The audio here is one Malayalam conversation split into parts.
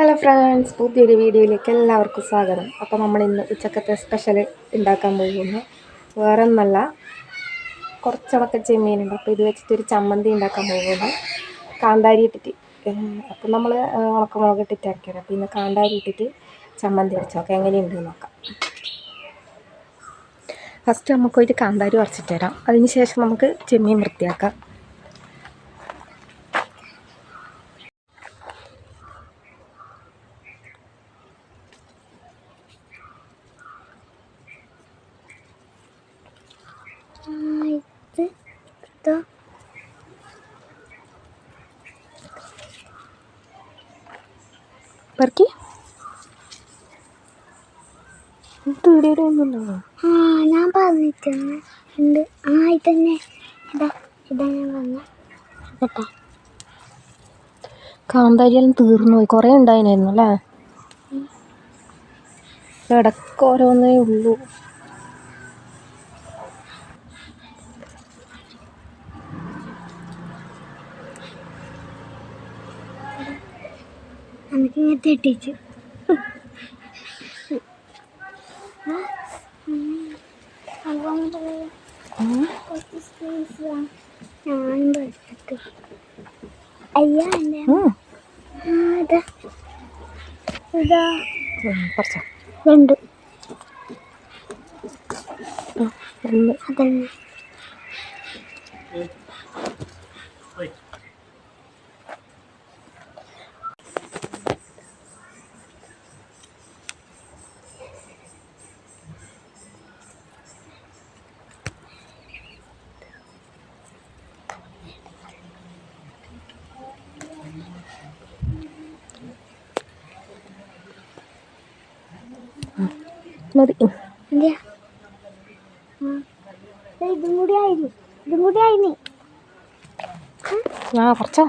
ഹലോ ഫ്രണ്ട്സ് പുതിയൊരു വീഡിയോയിലേക്ക് എല്ലാവർക്കും സ്വാഗതം. അപ്പോൾ നമ്മൾ ഇന്ന് ഉച്ചക്കത്തെ സ്പെഷ്യൽ ഉണ്ടാക്കാൻ പോകുന്നു. വേറെ ഒന്നല്ല കുറച്ചടക്ക ചെമ്മീനുണ്ട്. അപ്പോൾ ഇത് വെച്ചിട്ടൊരു ചമ്മന്തി ഉണ്ടാക്കാൻ പോകുന്നു. കാന്താരി ഇട്ടിട്ട്. അപ്പോൾ നമ്മൾ ഉണക്കമുളക് ഇട്ടിട്ട് അരയ്ക്കണം അപ്പോൾ ഇന്ന് കാന്താരി ഇട്ടിട്ട് ചമ്മന്തി അരച്ച്. നോക്കാം എങ്ങനെയുണ്ട് നോക്കാം. ഫസ്റ്റ് നമുക്കൊരു കാന്താരി ഉറച്ചിട്ട് തരാം അതിന് ശേഷം നമുക്ക് ചെമ്മീൻ വൃത്തിയാക്കാം ഇത് ഇതോ പെറുക്കി. ഒന്നുണ്ടാവോ ആ ഞാൻ പറഞ്ഞിട്ടുണ്ട് ഉണ്ട്. ആ ഇതന്നെ. ഇതാ ഇതാ ഞാൻ പറഞ്ഞ കേട്ടോ കാന്താരിയെല്ലാം തീർന്നു പോയി. കുറേ ഉണ്ടായിരുന്നു അല്ലേ? ഇടയ്ക്ക് ഓരോന്നേ ഉള്ളൂ. എനിക്ക് ഇങ്ങനത്തെ ടീച്ചർ അയ്യാ എന്റെ ഇതാ ഇതാ രണ്ട്. അതന്നെ. മതി. ഇതും കൂടി ആയിരുന്നു ഇതും കൂടി ആയിനി. ആ. കുറച്ചോ?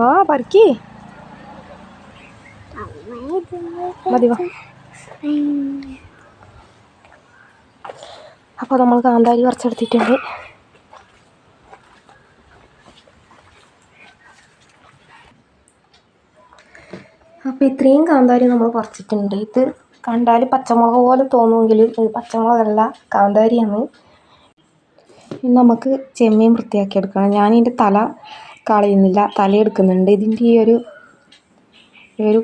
ആ പറിക്കി. മതി വാ. അപ്പോൾ നമ്മൾ കാന്താരി കുറച്ചെടുത്തിട്ടുണ്ട് അപ്പോൾ ഇത്രയും കാന്താരി നമ്മൾ പറിച്ചിട്ടുണ്ട്. ഇത് കണ്ടാൽ പച്ചമുളക് പോലെ തോന്നുമെങ്കിലും ഇത് പച്ചമുളകല്ല കാന്താരിയാണ്. ഇനി നമുക്ക് ചെമ്മീൻ വൃത്തിയാക്കി എടുക്കണം. ഞാൻ ഇതിന്റെ തല കളയുന്നില്ല തല എടുക്കുന്നുണ്ട്. ഇതിന്റെ ഈ ഒരു ഒരു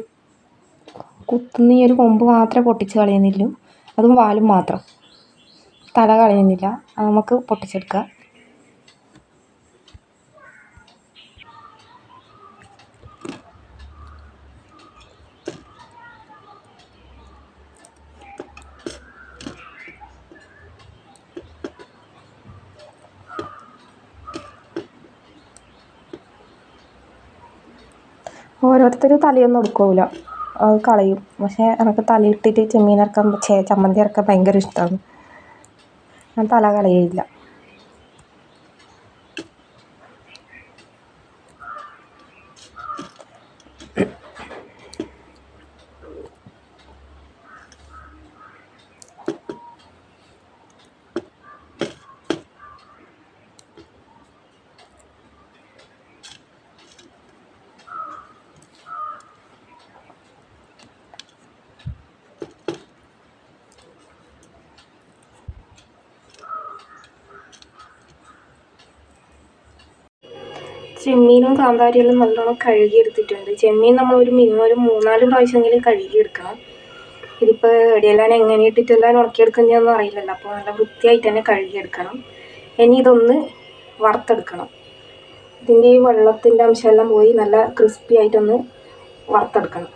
കുത്തുന്ന ഈ ഒരു കൊമ്പ് മാത്രമേ പൊട്ടിച്ച് കളയുന്നില്ലൂ. അതും വാലും മാത്രം. തല കളയുന്നില്ല. നമുക്ക് പൊട്ടിച്ചെടുക്കാം. ഓരോരുത്തർ തലയൊന്നും എടുക്കൂല. അത് കളയും. പക്ഷേ എനിക്ക് തലയിട്ടിട്ട് ചെമ്മീൻ ഇറക്കാൻ ചേ ചമ്മന്തി ഭയങ്കര ഇഷ്ടമാണ് ഞാൻ തല കളയില്ല ചെമ്മീനും കാന്താരിയെല്ലാം നല്ലോണം കഴുകിയെടുത്തിട്ടുണ്ട്. ചെമ്മീൻ നമ്മൾ ഒരു മിനിമം ഒരു മൂന്നാൽ പ്രാവശ്യമെങ്കിലും കഴുകിയെടുക്കണം. ഇതിപ്പോൾ എവിടെയെല്ലാം എങ്ങനെ ഇട്ടിട്ടെല്ലാം ഉണക്കിയെടുക്കുന്നതെന്നൊന്നും അറിയില്ലല്ലോ. അപ്പോൾ നല്ല വൃത്തിയായിട്ട് തന്നെ കഴുകിയെടുക്കണം. ഇനി ഇതൊന്ന് വറുത്തെടുക്കണം. ഇതിന്റെ ഈ വെള്ളത്തിന്റെ അംശമെല്ലാം പോയി നല്ല ക്രിസ്പി ആയിട്ടൊന്ന് വറുത്തെടുക്കണം.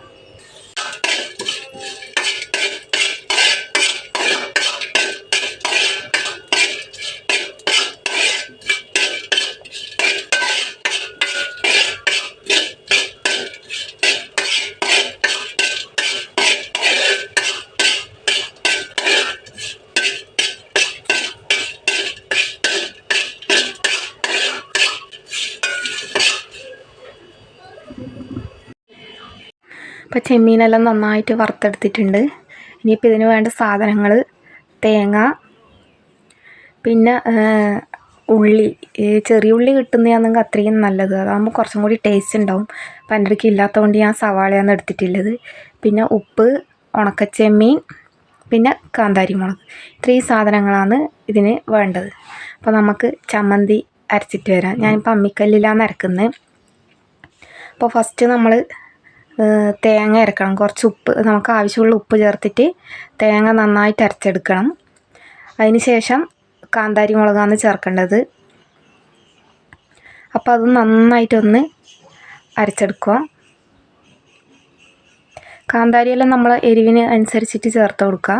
ഇപ്പോൾ ചെമ്മീനെല്ലാം നന്നായിട്ട് വറുത്തെടുത്തിട്ടുണ്ട്. ഇനിയിപ്പോൾ ഇതിന് വേണ്ട സാധനങ്ങൾ തേങ്ങ പിന്നെ ഉള്ളി. ചെറിയ ഉള്ളി കിട്ടുന്നതാണെങ്കിൽ അത്രയും നല്ലത്. അതാകുമ്പോൾ കുറച്ചും കൂടി ടേസ്റ്റ് ഉണ്ടാവും. അപ്പം എന്റെ അടുക്ക് ഇല്ലാത്തതുകൊണ്ട് ഞാൻ സവാളയാണ് എടുത്തിട്ടുള്ളത്. പിന്നെ ഉപ്പ് ഉണക്കച്ചെമ്മീൻ പിന്നെ കാന്താരി മുളക്. ഇത്രയും സാധനങ്ങളാണ് ഇതിന് വേണ്ടത്. അപ്പോൾ നമുക്ക് ചമ്മന്തി അരച്ചിട്ട് വരാം. ഞാനിപ്പോൾ അമ്മിക്കല്ലിലാണ് അരക്കുന്നത്. അപ്പോൾ ഫസ്റ്റ് നമ്മൾ തേങ്ങ അരക്കണം. കുറച്ച് ഉപ്പ് നമുക്ക് ആവശ്യമുള്ള ഉപ്പ് ചേർത്തിട്ട് തേങ്ങ നന്നായിട്ട് അരച്ചെടുക്കണം. അതിന് ശേഷം കാന്താരി മുളകാണ് ചേർക്കേണ്ടത്. അപ്പോൾ അത് നന്നായിട്ടൊന്ന് അരച്ചെടുക്കുക. കാന്താരിയെല്ലാം നമ്മൾ എരിവിന് അനുസരിച്ചിട്ട് ചേർത്ത് കൊടുക്കുക.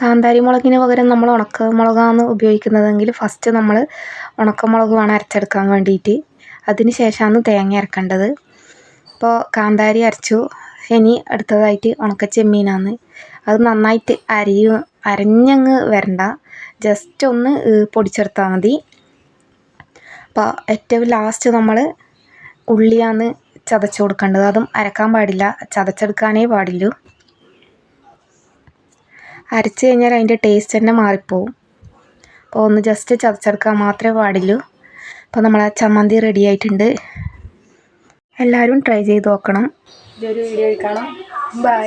കാന്താരി മുളകിന് പകരം നമ്മൾ ഉണക്ക മുളകാണ് ഉപയോഗിക്കുന്നതെങ്കിൽ ഫസ്റ്റ് നമ്മൾ ഉണക്കമുളക് വേണം അരച്ചെടുക്കാൻ വേണ്ടിയിട്ട്. അതിന് ശേഷമാണ് തേങ്ങ അരക്കേണ്ടത്. അപ്പോൾ കാന്താരി അരച്ചു. ഇനി അടുത്തതായിട്ട് ഉണക്ക ചെമ്മീനാണ് അത് നന്നായിട്ട് അരിയും അരഞ്ഞങ്ങ് വരണ്ട. ജസ്റ്റ് ഒന്ന് പൊടിച്ചെടുത്താൽ മതി. അപ്പോൾ ഏറ്റവും ലാസ്റ്റ് നമ്മൾ ഉള്ളിയാണ് ചതച്ചു കൊടുക്കേണ്ടത്. അതും അരക്കാൻ പാടില്ല. ചതച്ചെടുക്കാനേ പാടില്ലു. അരച്ച് കഴിഞ്ഞാൽ അതിന്റെ ടേസ്റ്റ് തന്നെ മാറിപ്പോവും. അപ്പോൾ ഒന്ന് ജസ്റ്റ് ചതച്ചെടുക്കാൻ മാത്രമേ പാടുള്ളൂ അപ്പോൾ നമ്മളെ ചമ്മന്തി റെഡി ആയിട്ടുണ്ട്. എല്ലാവരും ട്രൈ ചെയ്ത് നോക്കണം. ഇതൊരു വീഡിയോ കാണാം. ബൈ